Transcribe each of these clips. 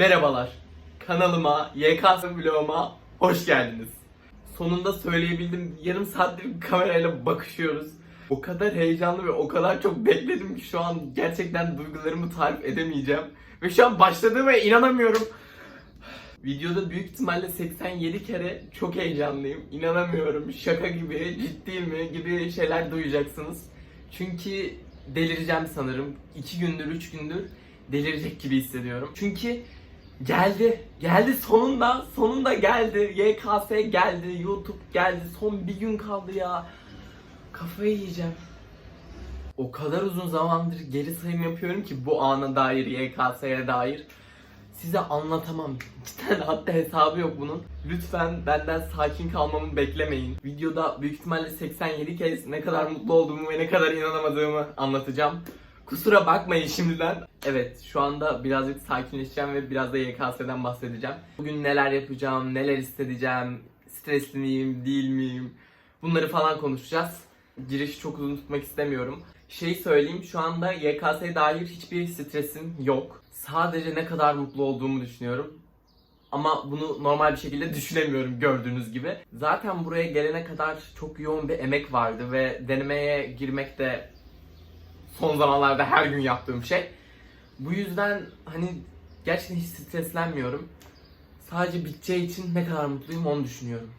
Merhabalar. Kanalıma, YKS vloguma hoş geldiniz. Sonunda söyleyebildim. Yarım saattir kamerayla bakışıyoruz. O kadar heyecanlı ve o kadar çok bekledim ki şu an gerçekten duygularımı tarif edemeyeceğim. Ve şu an başladığıma inanamıyorum. Videoda büyük ihtimalle 87 kere çok heyecanlıyım. İnanamıyorum. Şaka gibi, ciddi mi gibi şeyler duyacaksınız. Çünkü delireceğim sanırım. 2 gündür, 3 gündür delirecek gibi hissediyorum. Çünkü geldi. Geldi sonunda. Sonunda geldi. YKS geldi. YouTube geldi. Son bir gün kaldı ya. Kafayı yiyeceğim. O kadar uzun zamandır geri sayım yapıyorum ki bu ana dair, YKS'ye dair. Size anlatamam. Cidden hatta hesabı yok bunun. Lütfen benden sakin kalmamı beklemeyin. Videoda büyük ihtimalle 87 kez ne kadar mutlu olduğumu ve ne kadar inanamadığımı anlatacağım. Kusura bakmayın şimdiden. Evet şu anda birazcık sakinleşeceğim ve biraz da YKS'den bahsedeceğim. Bugün neler yapacağım, neler hissedeceğim, stresli miyim, değil miyim? Bunları falan konuşacağız. Girişi çok uzun tutmak istemiyorum. Şey söyleyeyim şu anda YKS'ye dair hiçbir stresim yok. Sadece ne kadar mutlu olduğumu düşünüyorum. Ama bunu normal bir şekilde düşünemiyorum gördüğünüz gibi. Zaten buraya gelene kadar çok yoğun bir emek vardı ve denemeye girmek de son zamanlarda her gün yaptığım şey. Bu yüzden hani gerçekten hiç streslenmiyorum. Sadece biteceği için ne kadar mutluyum onu düşünüyorum.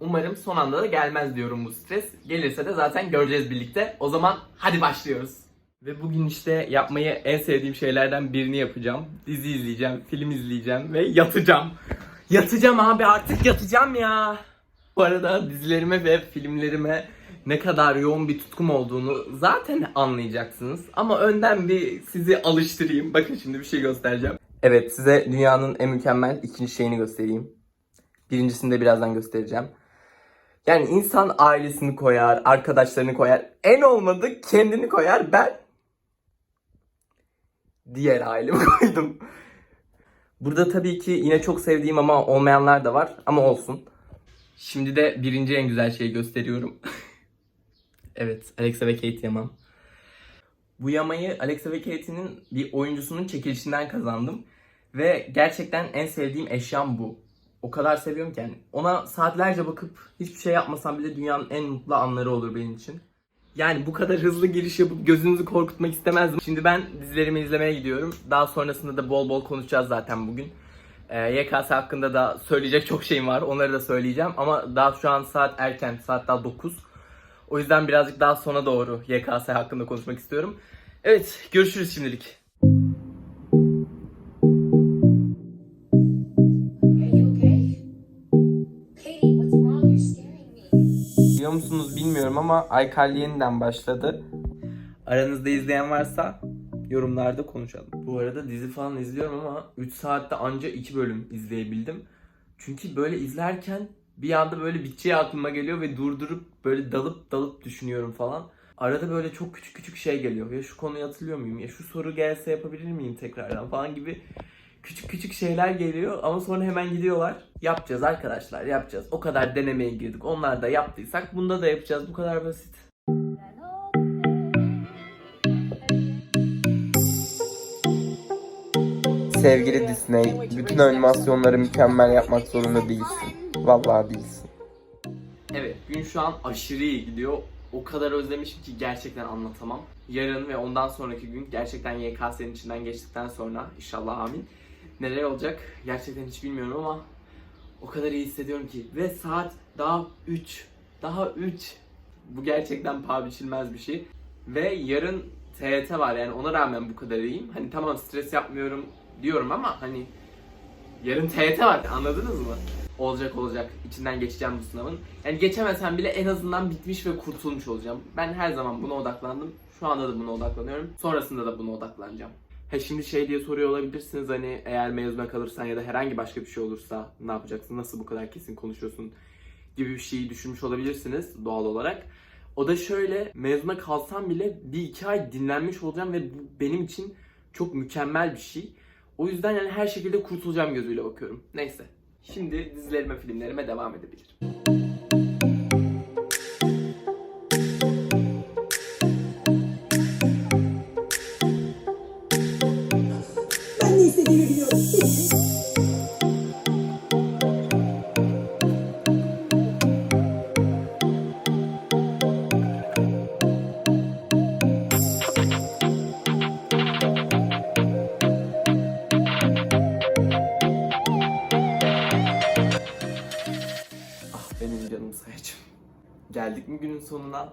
Umarım son anda da gelmez diyorum bu stres. Gelirse de zaten göreceğiz birlikte. O zaman hadi başlıyoruz. Ve bugün işte yapmayı en sevdiğim şeylerden birini yapacağım. Dizi izleyeceğim, film izleyeceğim ve yatacağım. Yatacağım abi artık yatacağım ya. Bu arada dizilerime ve filmlerime ne kadar yoğun bir tutkum olduğunu zaten anlayacaksınız. Ama önden bir sizi alıştırayım. Bakın şimdi bir şey göstereceğim. Evet size dünyanın en mükemmel ikinci şeyini göstereyim. Birincisini de birazdan göstereceğim. Yani insan ailesini koyar, arkadaşlarını koyar. En olmadı kendini koyar. Ben diğer ailemi koydum. Burada tabii ki yine çok sevdiğim ama olmayanlar da var. Ama olsun. Şimdi de birinci en güzel şeyi gösteriyorum. evet, Alexa ve Kate yamam. Bu yamayı Alexa ve Kate'nin bir oyuncusunun çekilişinden kazandım. Ve gerçekten en sevdiğim eşyam bu. O kadar seviyorum ki yani. Ona saatlerce bakıp hiçbir şey yapmasam bile dünyanın en mutlu anları olur benim için. Yani bu kadar hızlı giriş yapıp gözünüzü korkutmak istemezdim. Şimdi ben dizilerimi izlemeye gidiyorum. Daha sonrasında da bol bol konuşacağız zaten bugün. Ee, YKS hakkında da söyleyecek çok şeyim var. Onları da söyleyeceğim. Ama daha şu an saat erken. Saat daha 9. O yüzden birazcık daha sona doğru YKS hakkında konuşmak istiyorum. Evet görüşürüz şimdilik. Are you okay? Katie, what's wrong? You're scaring me. Biliyor musunuz bilmiyorum ama iCarly yeniden başladı. Aranızda izleyen varsa yorumlarda konuşalım. Bu arada dizi falan izliyorum ama 3 saatte anca 2 bölüm izleyebildim. Çünkü böyle izlerken bir anda böyle biteceği aklıma geliyor ve durdurup böyle dalıp dalıp düşünüyorum falan. Arada böyle çok küçük küçük şey geliyor. Ya şu konuyu hatırlıyor muyum? Ya şu soru gelse yapabilir miyim tekrardan falan gibi küçük küçük şeyler geliyor ama sonra hemen gidiyorlar. Yapacağız arkadaşlar yapacağız. O kadar denemeye girdik. Onlar da yaptıysak bunda da yapacağız. Bu kadar basit. Sevgili Disney, bütün animasyonları mükemmel yapmak zorunda değilsin. Vallahi değilsin. Evet, gün şu an aşırı iyi gidiyor. O kadar özlemişim ki gerçekten anlatamam. Yarın ve ondan sonraki gün gerçekten YKS'nin içinden geçtikten sonra inşallah amin. Neler olacak gerçekten hiç bilmiyorum ama o kadar iyi hissediyorum ki. Ve saat daha 3. Daha 3. Bu gerçekten paha biçilmez bir şey. Ve yarın TYT var yani ona rağmen bu kadar iyiyim. Hani tamam stres yapmıyorum diyorum ama hani yarın TYT var anladınız mı? Olacak olacak. İçinden geçeceğim bu sınavın. Yani geçemesem bile en azından bitmiş ve kurtulmuş olacağım. Ben her zaman buna odaklandım. Şu anda da buna odaklanıyorum. Sonrasında da buna odaklanacağım. Ha şimdi şey diye soruyor olabilirsiniz hani eğer mezuna kalırsan ya da herhangi başka bir şey olursa ne yapacaksın? Nasıl bu kadar kesin konuşuyorsun? gibi bir şeyi düşünmüş olabilirsiniz doğal olarak. O da şöyle mezuna kalsam bile bir iki ay dinlenmiş olacağım ve bu benim için çok mükemmel bir şey. O yüzden yani her şekilde kurtulacağım gözüyle bakıyorum. Neyse. Şimdi dizilerime, filmlerime devam edebilirim. Sonuna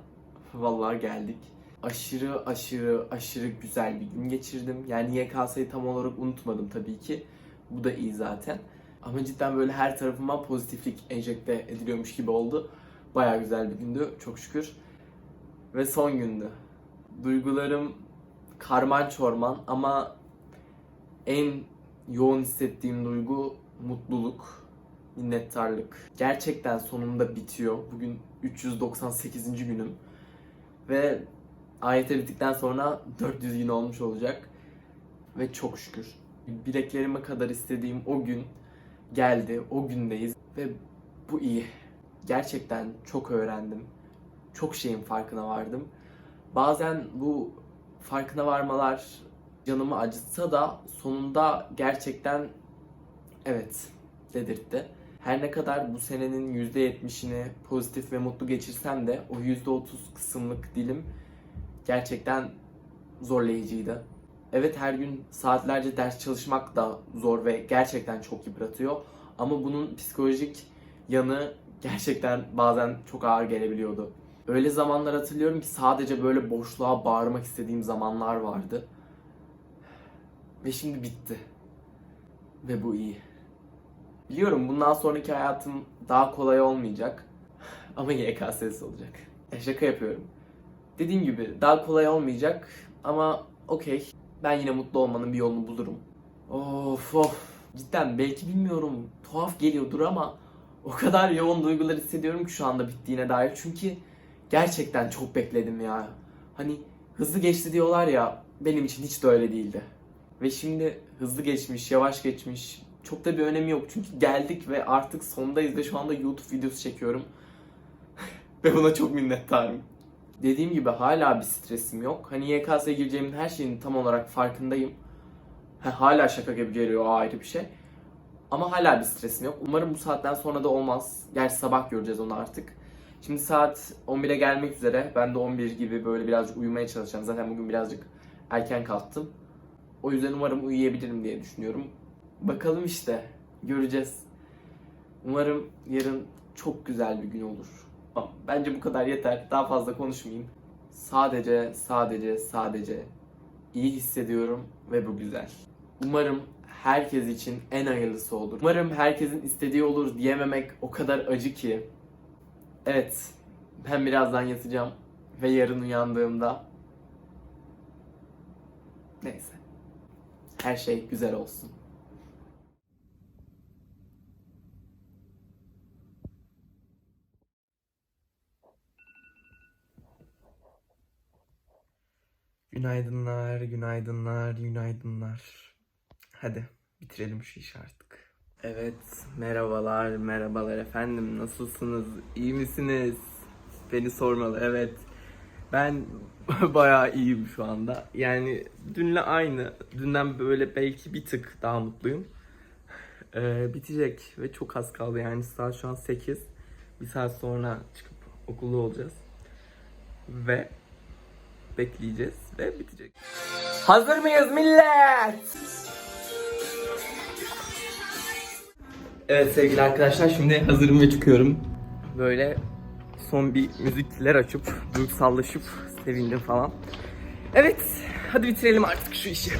vallahi geldik. Aşırı aşırı aşırı güzel bir gün geçirdim. Yani YKS'yi tam olarak unutmadım tabii ki. Bu da iyi zaten. Ama cidden böyle her tarafıma pozitiflik enjekte ediliyormuş gibi oldu. Baya güzel bir gündü çok şükür. Ve son gündü. Duygularım karman çorman ama en yoğun hissettiğim duygu mutluluk, minnettarlık. Gerçekten sonunda bitiyor. Bugün 398. günüm. Ve AYT bittikten sonra 400 gün olmuş olacak. Ve çok şükür. Bileklerime kadar istediğim o gün geldi. O gündeyiz. Ve bu iyi. Gerçekten çok öğrendim. Çok şeyin farkına vardım. Bazen bu farkına varmalar canımı acıtsa da sonunda gerçekten evet dedirtti. Her ne kadar bu senenin %70'ini pozitif ve mutlu geçirsem de o %30 kısımlık dilim gerçekten zorlayıcıydı. Evet her gün saatlerce ders çalışmak da zor ve gerçekten çok yıpratıyor. Ama bunun psikolojik yanı gerçekten bazen çok ağır gelebiliyordu. Öyle zamanlar hatırlıyorum ki sadece böyle boşluğa bağırmak istediğim zamanlar vardı. Ve şimdi bitti. Ve bu iyi. Biliyorum bundan sonraki hayatım daha kolay olmayacak. Ama YKS'si olacak. E şaka yapıyorum. Dediğim gibi daha kolay olmayacak ama okey. Ben yine mutlu olmanın bir yolunu bulurum. Of of. Cidden belki bilmiyorum tuhaf geliyordur ama o kadar yoğun duygular hissediyorum ki şu anda bittiğine dair. Çünkü gerçekten çok bekledim ya. Hani hızlı geçti diyorlar ya benim için hiç de öyle değildi. Ve şimdi hızlı geçmiş, yavaş geçmiş. Çok da bir önemi yok çünkü geldik ve artık sondayız ve şu anda YouTube videosu çekiyorum. ve buna çok minnettarım. Dediğim gibi hala bir stresim yok. Hani YKS'ye gireceğimin her şeyin tam olarak farkındayım. Ha, hala şaka gibi geliyor ayrı bir şey. Ama hala bir stresim yok. Umarım bu saatten sonra da olmaz. Gerçi sabah göreceğiz onu artık. Şimdi saat 11'e gelmek üzere. Ben de 11 gibi böyle birazcık uyumaya çalışacağım. Zaten bugün birazcık erken kalktım. O yüzden umarım uyuyabilirim diye düşünüyorum. Bakalım işte. Göreceğiz. Umarım yarın çok güzel bir gün olur. Bence bu kadar yeter. Daha fazla konuşmayayım. Sadece, sadece, sadece iyi hissediyorum ve bu güzel. Umarım herkes için en hayırlısı olur. Umarım herkesin istediği olur diyememek o kadar acı ki. Evet, ben birazdan yatacağım ve yarın uyandığımda neyse. Her şey güzel olsun. Günaydınlar, günaydınlar, günaydınlar. Hadi bitirelim şu işi artık. Evet, merhabalar, merhabalar efendim. Nasılsınız? İyi misiniz? Beni sormalı, evet. Ben bayağı iyiyim şu anda. Yani dünle aynı. Dünden böyle belki bir tık daha mutluyum. Ee, bitecek ve çok az kaldı yani saat şu an 8. Bir saat sonra çıkıp okulda olacağız. Ve bekleyeceğiz ve bitecek. Hazır mıyız millet? Evet sevgili arkadaşlar şimdi hazırım ve çıkıyorum. Böyle son bir müzikler açıp duygusallaşıp sevindim falan. Evet hadi bitirelim artık şu işi.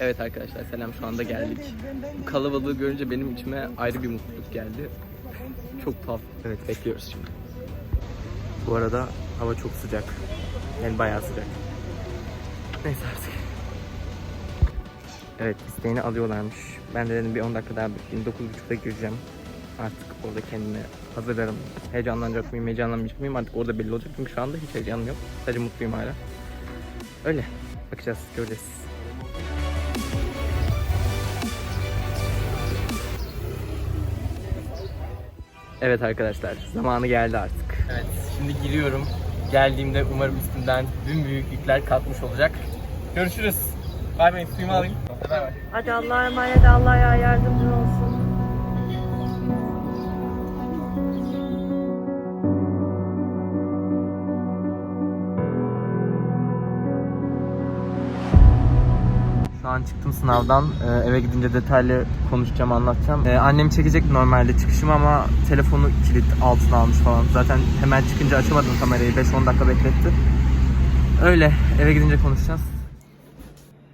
Evet arkadaşlar selam şu anda geldik. Bu kalabalığı görünce benim içime ayrı bir mutluluk geldi. Çok tuhaf. Evet bekliyoruz şimdi. Bu arada hava çok sıcak. Yani bayağı sıcak. Neyse artık. Evet isteğini alıyorlarmış. Ben de dedim bir 10 dakika daha bekleyeyim. 9.30'da gireceğim. Artık orada kendimi hazırlarım. Heyecanlanacak mıyım, heyecanlanmayacak mıyım artık orada belli olacak. Çünkü şu anda hiç heyecanım yok. Sadece mutluyum hala. Öyle. Bakacağız, göreceğiz. Evet arkadaşlar zamanı geldi artık. Evet şimdi giriyorum. Geldiğimde umarım üstümden tüm büyük yükler kalkmış olacak. Görüşürüz. Bay bay suyumu alayım. Bay bay. Hadi Allah'a emanet Allah'a yardımcın olsun. Çıktım sınavdan. Ee, eve gidince detaylı konuşacağım, anlatacağım. Ee, annem çekecekti normalde çıkışımı ama telefonu kilit altına almış falan. Zaten hemen çıkınca açamadım kamerayı. 5-10 dakika bekletti. Öyle. Eve gidince konuşacağız.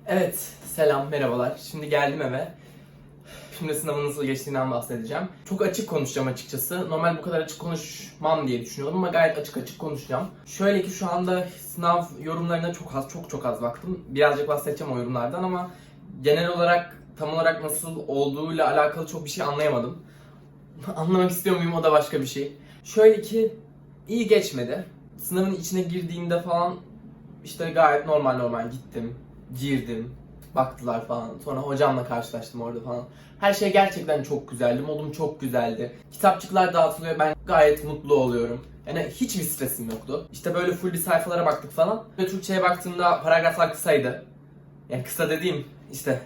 Evet, selam, merhabalar. Şimdi geldim eve. Şimdi sınavın nasıl geçtiğinden bahsedeceğim. Çok açık konuşacağım açıkçası. Normal bu kadar açık konuşmam diye düşünüyordum ama gayet açık açık konuşacağım. Şöyle ki şu anda sınav yorumlarına çok az, çok çok az baktım. Birazcık bahsedeceğim o yorumlardan ama genel olarak tam olarak nasıl olduğuyla alakalı çok bir şey anlayamadım. Anlamak istiyor muyum o da başka bir şey. Şöyle ki iyi geçmedi. Sınavın içine girdiğimde falan işte gayet normal normal gittim, girdim, baktılar falan. Sonra hocamla karşılaştım orada falan. Her şey gerçekten çok güzeldi, modum çok güzeldi. Kitapçıklar dağıtılıyor, ben gayet mutlu oluyorum. Yani hiçbir stresim yoktu. İşte böyle full bir sayfalara baktık falan. Ve Türkçe'ye baktığımda paragraflar kısaydı. Yani kısa dediğim işte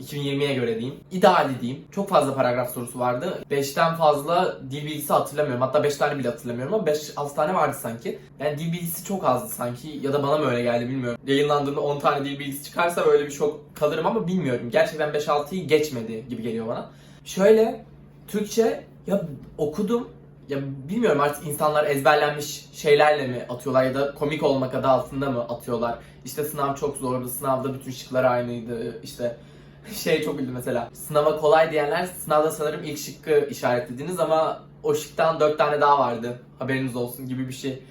2020'ye göre diyeyim. İdeali diyeyim. Çok fazla paragraf sorusu vardı. 5'ten fazla dil bilgisi hatırlamıyorum. Hatta 5 tane bile hatırlamıyorum ama 5-6 tane vardı sanki. Yani dil bilgisi çok azdı sanki ya da bana mı öyle geldi bilmiyorum. Yayınlandığında 10 tane dil bilgisi çıkarsa böyle bir şok kalırım ama bilmiyorum. Gerçekten 5-6'yı geçmedi gibi geliyor bana. Şöyle Türkçe ya okudum ya bilmiyorum artık insanlar ezberlenmiş şeylerle mi atıyorlar ya da komik olmak adı altında mı atıyorlar? İşte sınav çok zordu, sınavda bütün şıklar aynıydı, işte şey çok güldü mesela. Sınava kolay diyenler sınavda sanırım ilk şıkkı işaretlediniz ama o şıktan dört tane daha vardı. Haberiniz olsun gibi bir şey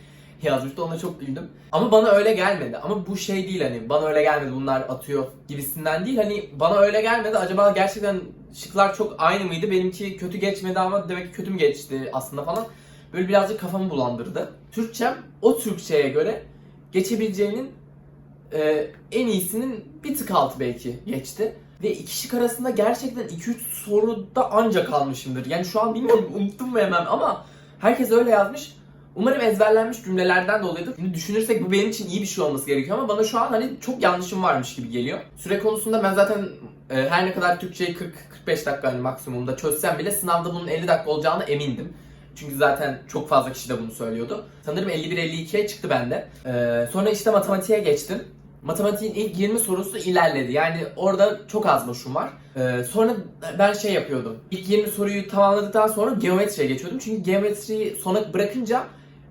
yazmıştı. Ona çok güldüm. Ama bana öyle gelmedi. Ama bu şey değil hani bana öyle gelmedi bunlar atıyor gibisinden değil. Hani bana öyle gelmedi. Acaba gerçekten şıklar çok aynı mıydı? Benimki kötü geçmedi ama demek ki kötü mü geçti aslında falan. Böyle birazcık kafamı bulandırdı. Türkçem o Türkçeye göre geçebileceğinin e, en iyisinin bir tık altı belki geçti. Ve iki şık arasında gerçekten 2-3 soruda ancak kalmışımdır. Yani şu an bilmiyorum unuttum mu hemen ama herkes öyle yazmış. Umarım ezberlenmiş cümlelerden dolayıdır. Şimdi düşünürsek bu benim için iyi bir şey olması gerekiyor ama bana şu an hani çok yanlışım varmış gibi geliyor. Süre konusunda ben zaten e, her ne kadar Türkçeyi 40-45 dakika hani maksimumda çözsem bile sınavda bunun 50 dakika olacağına emindim. Çünkü zaten çok fazla kişi de bunu söylüyordu. Sanırım 51-52'ye çıktı bende. Ee, sonra işte matematiğe geçtim. Matematiğin ilk 20 sorusu ilerledi. Yani orada çok az boşum var. Ee, sonra ben şey yapıyordum. İlk 20 soruyu tamamladıktan sonra geometriye geçiyordum. Çünkü geometriyi sona bırakınca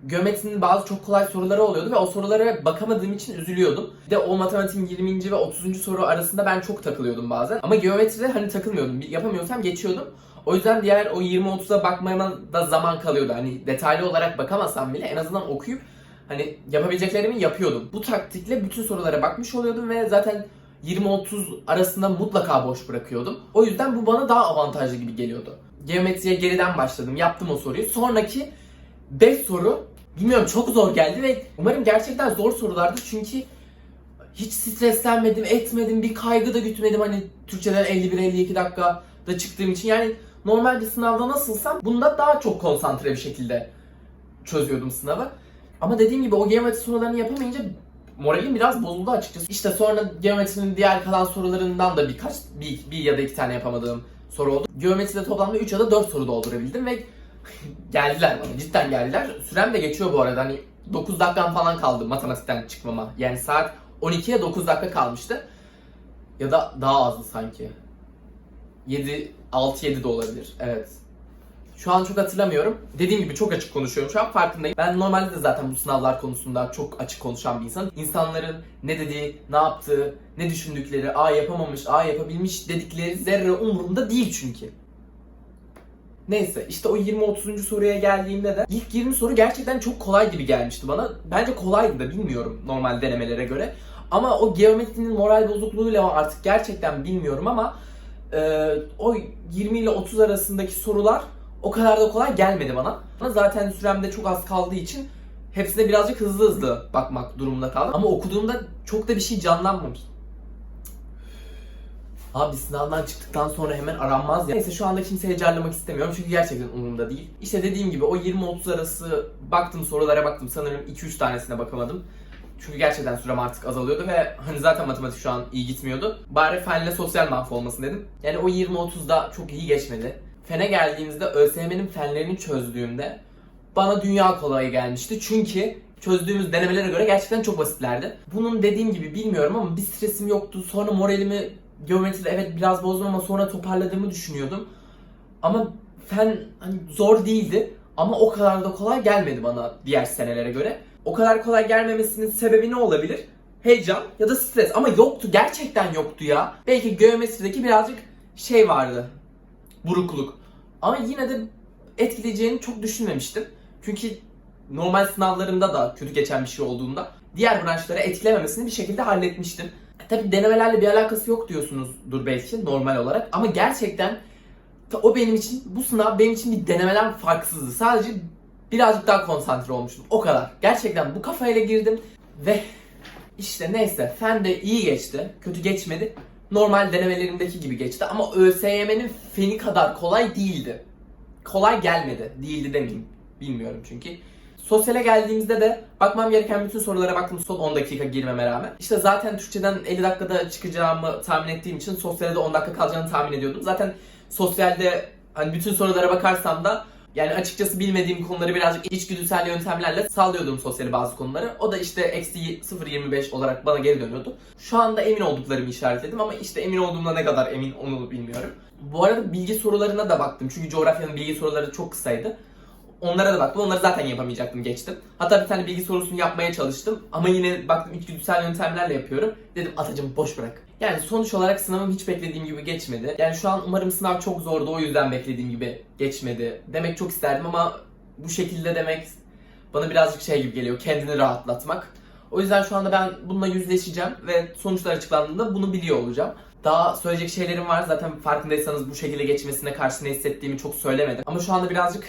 geometrinin bazı çok kolay soruları oluyordu ve o sorulara bakamadığım için üzülüyordum. Bir de o matematiğin 20. ve 30. soru arasında ben çok takılıyordum bazen. Ama geometride hani takılmıyordum. Yapamıyorsam geçiyordum. O yüzden diğer o 20-30'a bakmama da zaman kalıyordu. Hani detaylı olarak bakamasam bile en azından okuyup hani yapabileceklerimi yapıyordum. Bu taktikle bütün sorulara bakmış oluyordum ve zaten 20-30 arasında mutlaka boş bırakıyordum. O yüzden bu bana daha avantajlı gibi geliyordu. Geometriye geriden başladım. Yaptım o soruyu. Sonraki 5 soru bilmiyorum çok zor geldi ve umarım gerçekten zor sorulardı çünkü hiç streslenmedim, etmedim, bir kaygı da gütmedim hani Türkçeden 51-52 dakikada çıktığım için. Yani normal bir sınavda nasılsam bunda daha çok konsantre bir şekilde çözüyordum sınavı. Ama dediğim gibi o geometri sorularını yapamayınca moralim biraz bozuldu açıkçası. İşte sonra geometrinin diğer kalan sorularından da birkaç, bir, bir ya da iki tane yapamadığım soru oldu. Geometride toplamda 3 ya da 4 soru doldurabildim ve geldiler bana. Cidden geldiler. Sürem de geçiyor bu arada. Hani 9 dakikam falan kaldı matematikten çıkmama. Yani saat 12'ye 9 dakika kalmıştı. Ya da daha azdı sanki. 7 6-7 de olabilir. Evet. Şu an çok hatırlamıyorum. Dediğim gibi çok açık konuşuyorum şu an farkındayım. Ben normalde de zaten bu sınavlar konusunda çok açık konuşan bir insanım. İnsanların ne dediği, ne yaptığı, ne düşündükleri, aa yapamamış, aa yapabilmiş dedikleri zerre umurumda değil çünkü. Neyse işte o 20-30. soruya geldiğimde de ilk 20 soru gerçekten çok kolay gibi gelmişti bana. Bence kolaydı da bilmiyorum normal denemelere göre. Ama o geometrinin moral bozukluğuyla artık gerçekten bilmiyorum ama e, o 20 ile 30 arasındaki sorular o kadar da kolay gelmedi bana. Zaten süremde çok az kaldığı için hepsine birazcık hızlı hızlı bakmak durumunda kaldım. Ama okuduğumda çok da bir şey canlanmamış. Abi sınavdan çıktıktan sonra hemen aranmaz ya. Neyse şu anda kimseyi carlamak istemiyorum çünkü gerçekten umurumda değil. İşte dediğim gibi o 20-30 arası baktım sorulara baktım sanırım 2-3 tanesine bakamadım. Çünkü gerçekten sürem artık azalıyordu ve hani zaten matematik şu an iyi gitmiyordu. Bari fenle sosyal mahvolmasın dedim. Yani o 20-30'da çok iyi geçmedi. Fene geldiğimizde ÖSYM'nin fenlerini çözdüğümde bana dünya kolayı gelmişti. Çünkü çözdüğümüz denemelere göre gerçekten çok basitlerdi. Bunun dediğim gibi bilmiyorum ama bir stresim yoktu. Sonra moralimi geometride evet biraz bozdum ama sonra toparladığımı düşünüyordum. Ama fen hani zor değildi ama o kadar da kolay gelmedi bana diğer senelere göre. O kadar kolay gelmemesinin sebebi ne olabilir? Heyecan ya da stres ama yoktu gerçekten yoktu ya. Belki geometrideki birazcık şey vardı. Burukluk. Ama yine de etkileyeceğini çok düşünmemiştim. Çünkü normal sınavlarımda da kötü geçen bir şey olduğunda diğer branşlara etkilememesini bir şekilde halletmiştim. Tabi denemelerle bir alakası yok diyorsunuzdur belki normal olarak ama gerçekten o benim için bu sınav benim için bir denemeden farksızdı. Sadece birazcık daha konsantre olmuştum. O kadar. Gerçekten bu kafayla girdim ve işte neyse fen de iyi geçti. Kötü geçmedi. Normal denemelerimdeki gibi geçti ama ÖSYM'nin feni kadar kolay değildi. Kolay gelmedi. Değildi demeyeyim. Bilmiyorum çünkü. Sosyale geldiğimizde de bakmam gereken bütün sorulara baktım son 10 dakika girmeme rağmen. İşte zaten Türkçeden 50 dakikada çıkacağımı tahmin ettiğim için sosyalde de 10 dakika kalacağını tahmin ediyordum. Zaten sosyalde hani bütün sorulara bakarsam da yani açıkçası bilmediğim konuları birazcık içgüdüsel yöntemlerle sallıyordum sosyali bazı konuları. O da işte eksi 0.25 olarak bana geri dönüyordu. Şu anda emin olduklarımı işaretledim ama işte emin olduğumda ne kadar emin onu bilmiyorum. Bu arada bilgi sorularına da baktım. Çünkü coğrafyanın bilgi soruları çok kısaydı. Onlara da baktım. Onları zaten yapamayacaktım geçtim. Hatta bir tane bilgi sorusunu yapmaya çalıştım. Ama yine baktım içgüdüsel yöntemlerle yapıyorum. Dedim atacım boş bırak. Yani sonuç olarak sınavım hiç beklediğim gibi geçmedi. Yani şu an umarım sınav çok zordu o yüzden beklediğim gibi geçmedi. Demek çok isterdim ama bu şekilde demek bana birazcık şey gibi geliyor. Kendini rahatlatmak. O yüzden şu anda ben bununla yüzleşeceğim ve sonuçlar açıklandığında bunu biliyor olacağım. Daha söyleyecek şeylerim var. Zaten farkındaysanız bu şekilde geçmesine karşı ne hissettiğimi çok söylemedim. Ama şu anda birazcık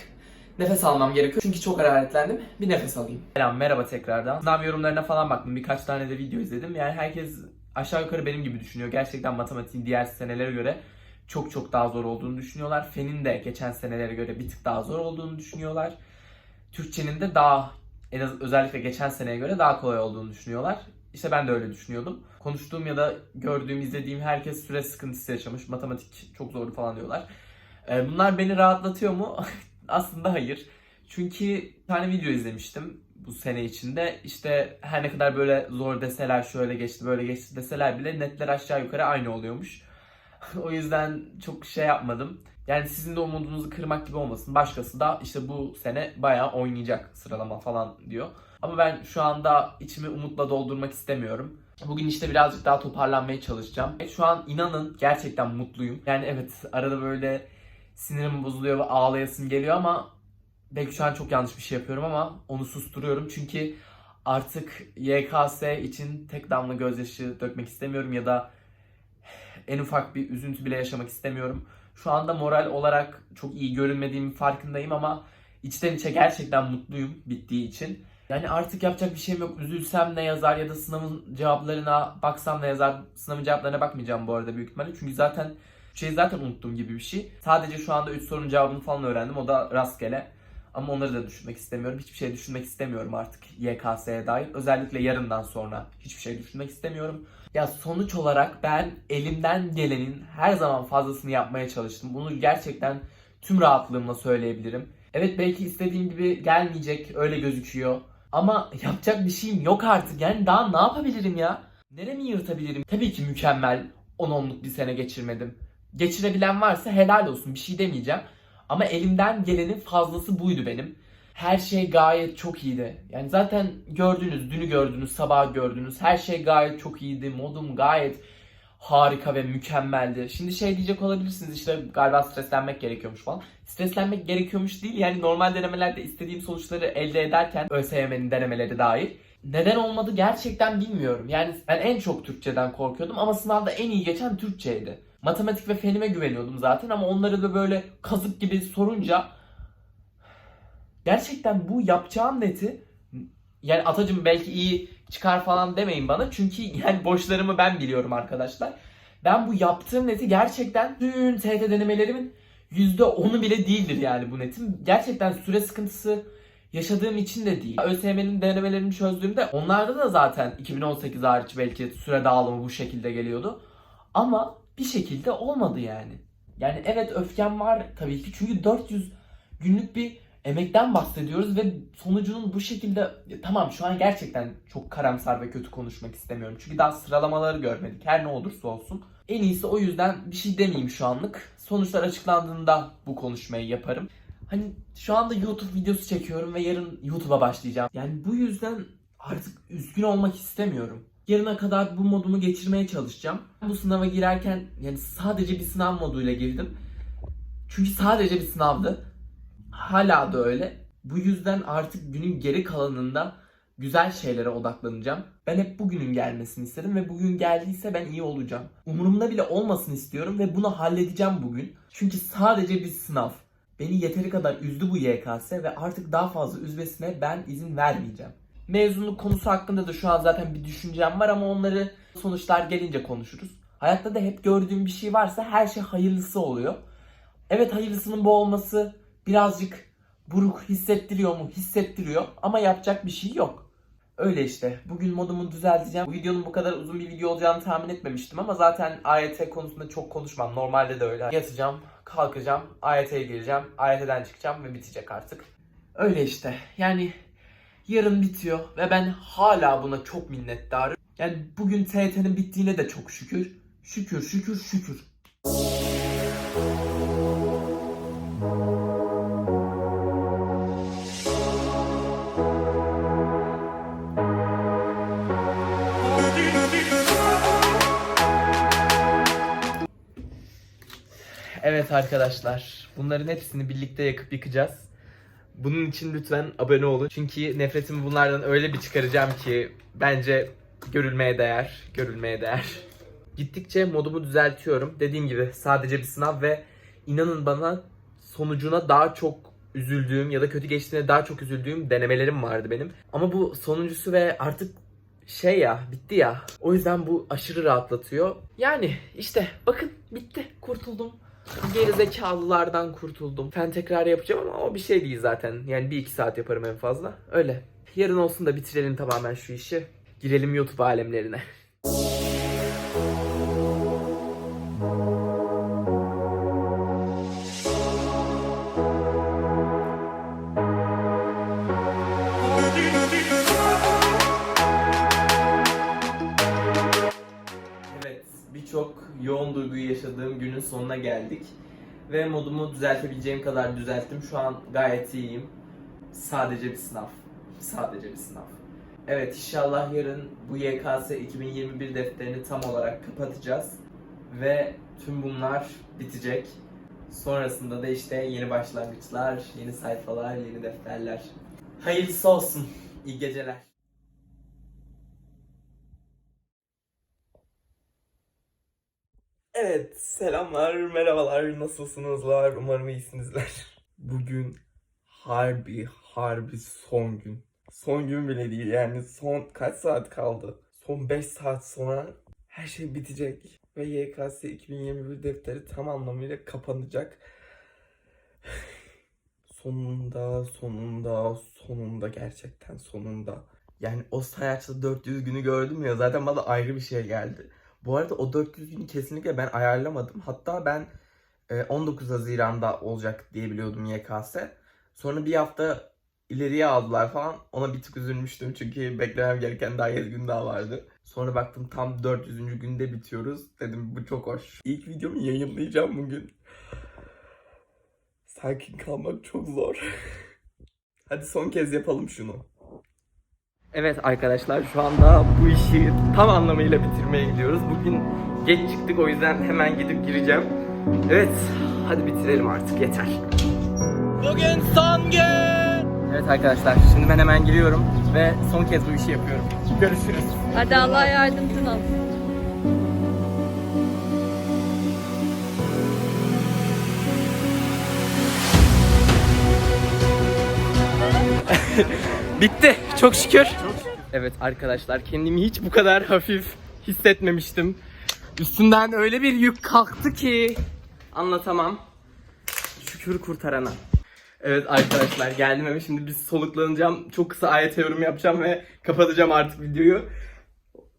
nefes almam gerekiyor. Çünkü çok hararetlendim. Bir nefes alayım. Selam merhaba tekrardan. Sınav yorumlarına falan baktım. Birkaç tane de video izledim. Yani herkes aşağı yukarı benim gibi düşünüyor. Gerçekten matematiğin diğer senelere göre çok çok daha zor olduğunu düşünüyorlar. Fenin de geçen senelere göre bir tık daha zor olduğunu düşünüyorlar. Türkçenin de daha en az özellikle geçen seneye göre daha kolay olduğunu düşünüyorlar. İşte ben de öyle düşünüyordum. Konuştuğum ya da gördüğüm, izlediğim herkes süre sıkıntısı yaşamış. Matematik çok zordu falan diyorlar. Ee, Bunlar beni rahatlatıyor mu? Aslında hayır. Çünkü bir tane video izlemiştim bu sene içinde. İşte her ne kadar böyle zor deseler, şöyle geçti, böyle geçti deseler bile netler aşağı yukarı aynı oluyormuş. o yüzden çok şey yapmadım. Yani sizin de umudunuzu kırmak gibi olmasın. Başkası da işte bu sene bayağı oynayacak sıralama falan diyor. Ama ben şu anda içimi umutla doldurmak istemiyorum. Bugün işte birazcık daha toparlanmaya çalışacağım. E, Şu an inanın gerçekten mutluyum. Yani evet arada böyle sinirim bozuluyor ve ağlayasım geliyor ama belki şu an çok yanlış bir şey yapıyorum ama onu susturuyorum. Çünkü artık YKS için tek damla gözyaşı dökmek istemiyorum ya da en ufak bir üzüntü bile yaşamak istemiyorum. Şu anda moral olarak çok iyi görünmediğimin farkındayım ama içten içe gerçekten mutluyum bittiği için. Yani artık yapacak bir şeyim yok. Üzülsem ne yazar ya da sınavın cevaplarına baksam ne yazar. Sınavın cevaplarına bakmayacağım bu arada büyük ihtimalle. Çünkü zaten şeyi zaten unuttuğum gibi bir şey. Sadece şu anda 3 sorunun cevabını falan öğrendim. O da rastgele. Ama onları da düşünmek istemiyorum. Hiçbir şey düşünmek istemiyorum artık YKS'ye dair. Özellikle yarından sonra hiçbir şey düşünmek istemiyorum. Ya sonuç olarak ben elimden gelenin her zaman fazlasını yapmaya çalıştım. Bunu gerçekten tüm rahatlığımla söyleyebilirim. Evet belki istediğim gibi gelmeyecek öyle gözüküyor. Ama yapacak bir şeyim yok artık. Yani daha ne yapabilirim ya? Neremi yırtabilirim? Tabii ki mükemmel 10-10'luk bir sene geçirmedim. Geçirebilen varsa helal olsun bir şey demeyeceğim. Ama elimden gelenin fazlası buydu benim. Her şey gayet çok iyiydi. Yani zaten gördünüz, dünü gördünüz, sabah gördünüz. Her şey gayet çok iyiydi. Modum gayet harika ve mükemmeldi. Şimdi şey diyecek olabilirsiniz işte galiba streslenmek gerekiyormuş falan. Streslenmek gerekiyormuş değil yani normal denemelerde istediğim sonuçları elde ederken ÖSYM'nin denemeleri dahil. Neden olmadı gerçekten bilmiyorum. Yani ben en çok Türkçeden korkuyordum ama sınavda en iyi geçen Türkçeydi. Matematik ve fenime güveniyordum zaten ama onları da böyle kazık gibi sorunca gerçekten bu yapacağım neti yani atacım belki iyi çıkar falan demeyin bana. Çünkü yani boşlarımı ben biliyorum arkadaşlar. Ben bu yaptığım neti gerçekten tüm TET denemelerimin %10'u bile değildir yani bu netin. Gerçekten süre sıkıntısı yaşadığım için de değil. ÖSYM'nin denemelerini çözdüğümde onlarda da zaten 2018 hariç belki süre dağılımı bu şekilde geliyordu. Ama bir şekilde olmadı yani. Yani evet öfkem var tabii ki çünkü 400 günlük bir emekten bahsediyoruz ve sonucunun bu şekilde Ya tamam şu an gerçekten çok karamsar ve kötü konuşmak istemiyorum. Çünkü daha sıralamaları görmedik. Her ne olursa olsun. En iyisi o yüzden bir şey demeyeyim şu anlık. Sonuçlar açıklandığında bu konuşmayı yaparım. Hani şu anda YouTube videosu çekiyorum ve yarın YouTube'a başlayacağım. Yani bu yüzden artık üzgün olmak istemiyorum. Yarına kadar bu modumu geçirmeye çalışacağım. Bu sınava girerken yani sadece bir sınav moduyla girdim. Çünkü sadece bir sınavdı. Hala da öyle. Bu yüzden artık günün geri kalanında güzel şeylere odaklanacağım. Ben hep bugünün gelmesini istedim ve bugün geldiyse ben iyi olacağım. Umurumda bile olmasın istiyorum ve bunu halledeceğim bugün. Çünkü sadece bir sınav. Beni yeteri kadar üzdü bu YKS ve artık daha fazla üzmesine ben izin vermeyeceğim. Mezunluk konusu hakkında da şu an zaten bir düşüncem var ama onları sonuçlar gelince konuşuruz. Hayatta da hep gördüğüm bir şey varsa her şey hayırlısı oluyor. Evet hayırlısının bu olması birazcık buruk hissettiriyor mu? Hissettiriyor ama yapacak bir şey yok. Öyle işte. Bugün modumu düzelteceğim. Bu videonun bu kadar uzun bir video olacağını tahmin etmemiştim ama zaten AYT konusunda çok konuşmam. Normalde de öyle. Yatacağım, kalkacağım, AYT'ye gireceğim, AYT'den çıkacağım ve bitecek artık. Öyle işte. Yani yarın bitiyor ve ben hala buna çok minnettarım. Yani bugün TYT'nin bittiğine de çok şükür. Şükür, şükür, şükür. Evet arkadaşlar, bunların hepsini birlikte yakıp yıkacağız. Bunun için lütfen abone olun. Çünkü nefretimi bunlardan öyle bir çıkaracağım ki bence görülmeye değer, görülmeye değer. Gittikçe modumu düzeltiyorum. Dediğim gibi sadece bir sınav ve inanın bana sonucuna daha çok üzüldüğüm ya da kötü geçtiğine daha çok üzüldüğüm denemelerim vardı benim. Ama bu sonuncusu ve artık şey ya bitti ya. O yüzden bu aşırı rahatlatıyor. Yani işte bakın bitti kurtuldum. Geri zekalılardan kurtuldum. Fen tekrar yapacağım ama o bir şey değil zaten. Yani bir iki saat yaparım en fazla. Öyle. Yarın olsun da bitirelim tamamen şu işi. Girelim YouTube alemlerine. Evet, birçok yoğun duyguyu yaşadığım günün sonuna geldik. Ve modumu düzeltebileceğim kadar düzelttim. Şu an gayet iyiyim. Sadece bir sınav. Sadece bir sınav. Evet, inşallah yarın bu YKS 2021 defterini tam olarak kapatacağız. Ve tüm bunlar bitecek. Sonrasında da işte yeni başlangıçlar, yeni sayfalar, yeni defterler. Hayırlısı olsun. İyi geceler. Evet, selamlar, merhabalar, nasılsınızlar? Umarım iyisinizler. Bugün harbi, harbi son gün. Son gün bile değil yani son kaç saat kaldı? Son 5 saat sonra her şey bitecek. Ve YKS 2021 defteri tam anlamıyla kapanacak. Sonunda, sonunda, sonunda gerçekten sonunda. Yani o sayaçta 400 günü gördüm ya zaten bana ayrı bir şey geldi. Bu arada o 400 günü kesinlikle ben ayarlamadım. Hatta ben e, 19 Haziran'da olacak diye biliyordum YKS. Sonra bir hafta ileriye aldılar falan. Ona bir tık üzülmüştüm çünkü beklemem gereken daha 7 gün daha vardı. Sonra baktım tam 400. günde bitiyoruz. Dedim bu çok hoş. İlk videomu yayınlayacağım bugün. Sakin kalmak çok zor. Hadi son kez yapalım şunu. Evet arkadaşlar şu anda bu işi tam anlamıyla bitirmeye gidiyoruz. Bugün geç çıktık o yüzden hemen gidip gireceğim. Evet hadi bitirelim artık yeter. Bugün son gün. Evet arkadaşlar şimdi ben hemen giriyorum ve son kez bu işi yapıyorum. Görüşürüz. Hadi Allah yardımcın olsun. Bitti çok şükür. Evet arkadaşlar kendimi hiç bu kadar hafif hissetmemiştim. Üstünden öyle bir yük kalktı ki anlatamam. Şükür kurtarana. Evet arkadaşlar geldim eve şimdi bir soluklanacağım. Çok kısa ayet yorum yapacağım ve kapatacağım artık videoyu.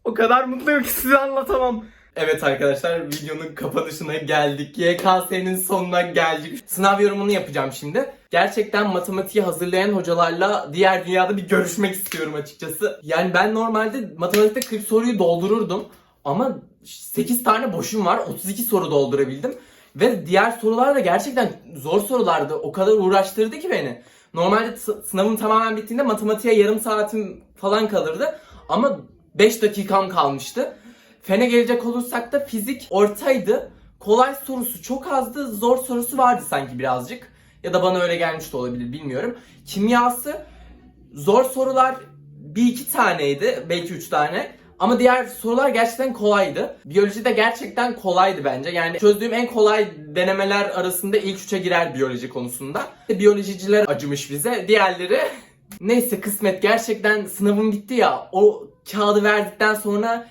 O kadar mutluyum ki size anlatamam. Evet arkadaşlar videonun kapanışına geldik. YKS'nin sonuna geldik. Sınav yorumunu yapacağım şimdi. Gerçekten matematiği hazırlayan hocalarla diğer dünyada bir görüşmek istiyorum açıkçası. Yani ben normalde matematikte 40 soruyu doldururdum. Ama 8 tane boşum var. 32 soru doldurabildim. Ve diğer sorular da gerçekten zor sorulardı. O kadar uğraştırdı ki beni. Normalde sınavım tamamen bittiğinde matematiğe yarım saatim falan kalırdı. Ama 5 dakikam kalmıştı. Fene gelecek olursak da fizik ortaydı. Kolay sorusu çok azdı. Zor sorusu vardı sanki birazcık. Ya da bana öyle gelmiş de olabilir bilmiyorum. Kimyası zor sorular bir iki taneydi. Belki üç tane. Ama diğer sorular gerçekten kolaydı. Biyoloji de gerçekten kolaydı bence. Yani çözdüğüm en kolay denemeler arasında ilk üçe girer biyoloji konusunda. Biyolojiciler acımış bize. Diğerleri neyse kısmet gerçekten sınavım bitti ya. O kağıdı verdikten sonra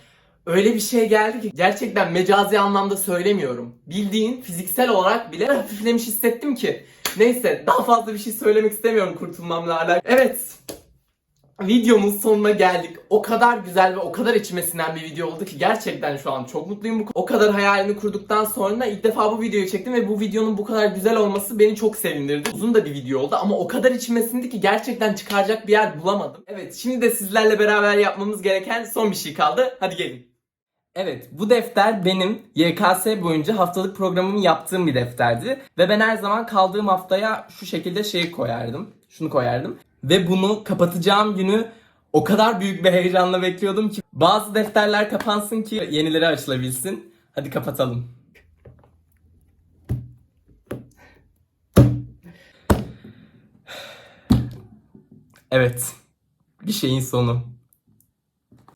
öyle bir şey geldi ki gerçekten mecazi anlamda söylemiyorum. Bildiğin fiziksel olarak bile hafiflemiş hissettim ki. Neyse daha fazla bir şey söylemek istemiyorum kurtulmamla alakalı. Evet videomun sonuna geldik. O kadar güzel ve o kadar içime sinen bir video oldu ki gerçekten şu an çok mutluyum. O kadar hayalini kurduktan sonra ilk defa bu videoyu çektim ve bu videonun bu kadar güzel olması beni çok sevindirdi. Uzun da bir video oldu ama o kadar içime sindi ki gerçekten çıkaracak bir yer bulamadım. Evet şimdi de sizlerle beraber yapmamız gereken son bir şey kaldı. Hadi gelin. Evet, bu defter benim YKS boyunca haftalık programımı yaptığım bir defterdi. Ve ben her zaman kaldığım haftaya şu şekilde şey koyardım. Şunu koyardım. Ve bunu kapatacağım günü o kadar büyük bir heyecanla bekliyordum ki bazı defterler kapansın ki yenileri açılabilsin. Hadi kapatalım. Evet. Bir şeyin sonu.